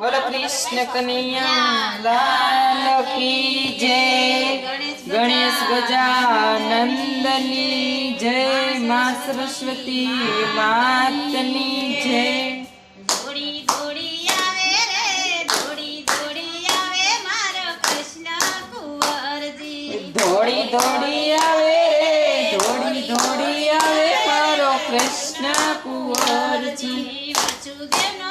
બોલો કૃષ્ણ કનૈયા લાલ કી જય ગણેશ ગજાનંદની જય મા સરસ્વતી માતની જય. ધોળી ધોળી આવે રે ધોળી ધોળી આવે મારો કૃષ્ણ કુંવરજી. વાચું દેનો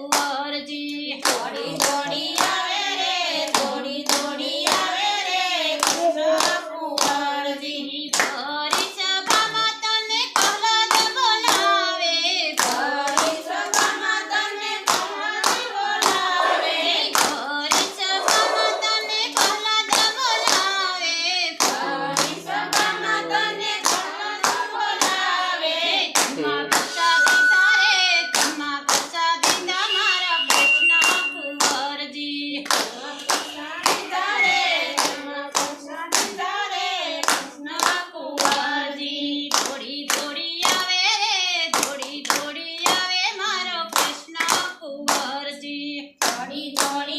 કુંવરજી ઘોડી ઘોડી Tony,